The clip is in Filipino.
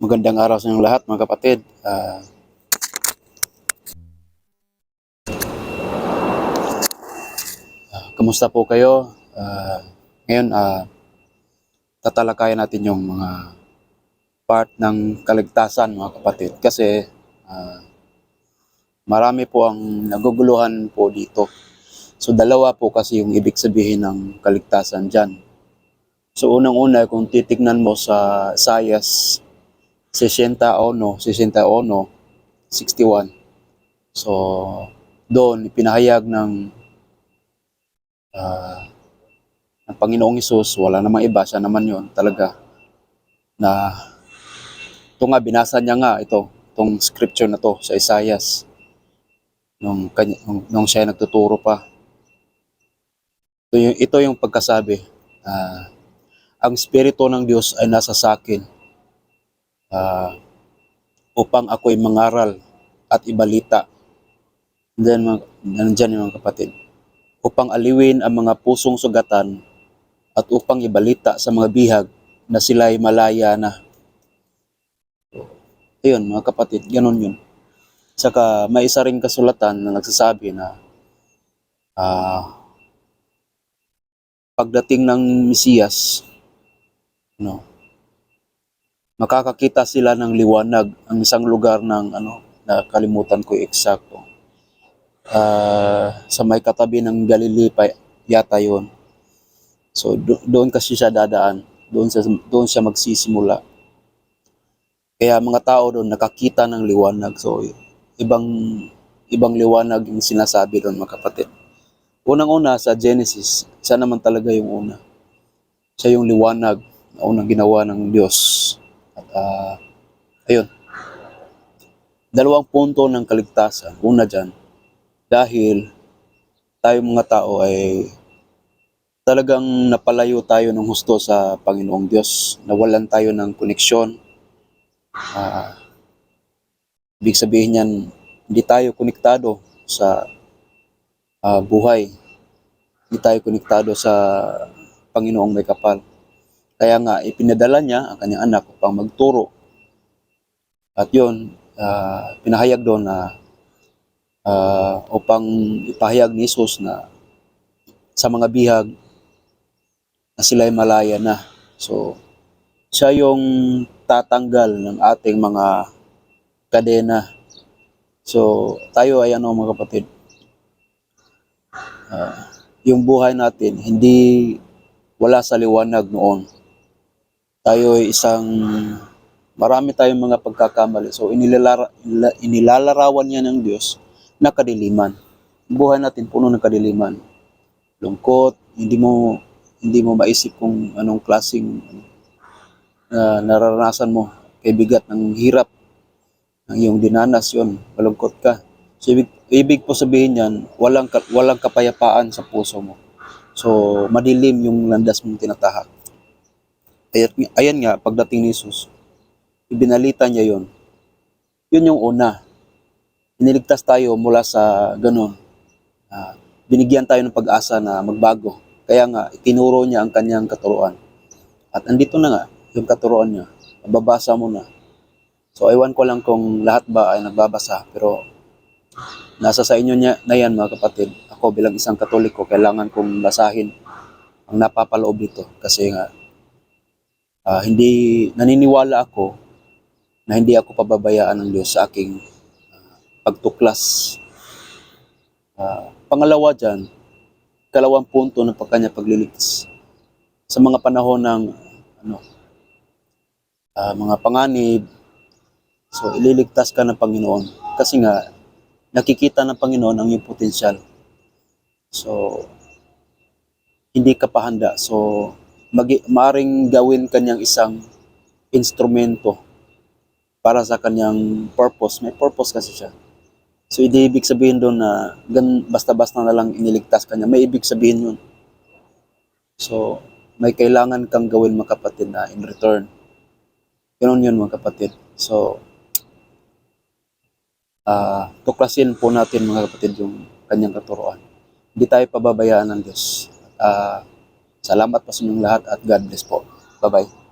Magandang araw sa inyong lahat mga kapatid. Ah, ah, kamusta po kayo? Ah, ngayon, ah, tatalakayan natin yung mga part ng kaligtasan mga kapatid. Kasi ah, marami po ang naguguluhan po dito. So dalawa po kasi yung ibig sabihin ng kaligtasan dyan. So unang-una, kung titignan mo sa Isaias 61, 61, 61. So, doon, ipinahayag ng ah, ng Panginoong Isus, wala namang iba, siya naman yon talaga, na ito nga, binasa niya nga ito, itong scripture na to sa Isaias, nung, nung, nung siya nagtuturo pa. Ito yung, ito yung pagkasabi, ah, ang Espiritu ng Diyos ay nasa sa akin, ah, upang ako'y mangaral at ibalita. Then, mga, nandyan yung mga kapatid. Upang aliwin ang mga pusong sugatan at upang ibalita sa mga bihag na sila'y malaya na. Ayun, mga kapatid, ganun yun. Saka may isa ring kasulatan na nagsasabi na ah, pagdating ng Mesiyas, no, makakakita sila ng liwanag ang isang lugar ng ano nakalimutan ko eksakto. Ah, sa may katabi ng Galilee pa yata yon so do- doon kasi siya dadaan. Doon sa doon siya magsisimula. Kaya mga tao doon nakakita ng liwanag. So ibang ibang liwanag yung sinasabi doon mga kapatid. Unang-una sa Genesis siya naman talaga yung una. Siya yung liwanag na unang ginawa ng Diyos ah, ayun. Dalawang punto ng kaligtasan. Una dyan, dahil tayo mga tao ay talagang napalayo tayo ng husto sa Panginoong Diyos. Nawalan tayo ng koneksyon. Ah, ibig sabihin yan, hindi tayo konektado sa ah, buhay. Hindi tayo konektado sa Panginoong may kapal. Kaya nga, ipinadala niya ang kanyang anak upang magturo. At yun, ah, pinahayag doon na ah, upang ipahayag ni Jesus na sa mga bihag na sila'y malaya na. So, siya yung tatanggal ng ating mga kadena. So, tayo ay ano mga kapatid, ah, yung buhay natin, hindi wala sa liwanag noon tayo ay isang marami tayong mga pagkakamali. So inilalara, ila- inilalarawan niya ng Diyos na kadiliman. Buhay natin puno ng kadiliman. Lungkot, hindi mo hindi mo maisip kung anong klaseng uh, nararanasan mo kay bigat ng hirap ng iyong dinanas yon malungkot ka so ibig, ibig po sabihin yan walang walang kapayapaan sa puso mo so madilim yung landas mong tinatahak Ayan, ayan nga, pagdating ni Jesus, ibinalita niya yon. Yun yung una. Iniligtas tayo mula sa ganun. Ah, binigyan tayo ng pag-asa na magbago. Kaya nga, itinuro niya ang kanyang katuruan. At andito na nga, yung katuruan niya. Mababasa mo na. So, ewan ko lang kung lahat ba ay nagbabasa. Pero, nasa sa inyo niya, na yan mga kapatid. Ako bilang isang katoliko, kailangan kong basahin ang napapaloob dito. Kasi nga, Ah, hindi naniniwala ako na hindi ako pababayaan ng Diyos sa aking ah, pagtuklas. Ah, pangalawa dyan, kalawang punto ng pagkanya pagliligtas. Sa mga panahon ng ano, ah, mga panganib, so ililigtas ka ng Panginoon. Kasi nga, nakikita ng Panginoon ang iyong potensyal. So, hindi ka pa handa. So, magi, maring gawin kanyang isang instrumento para sa kanyang purpose. May purpose kasi siya. So, hindi ibig sabihin doon na gan, basta-basta na lang iniligtas kanya. May ibig sabihin yun. So, may kailangan kang gawin mga kapatid na in return. Ganun yun mga kapatid. So, ah tuklasin po natin mga kapatid yung kanyang katuroan. Hindi tayo pababayaan ng Diyos. Ah, Salamat po sa inyong lahat at God bless po. Bye-bye.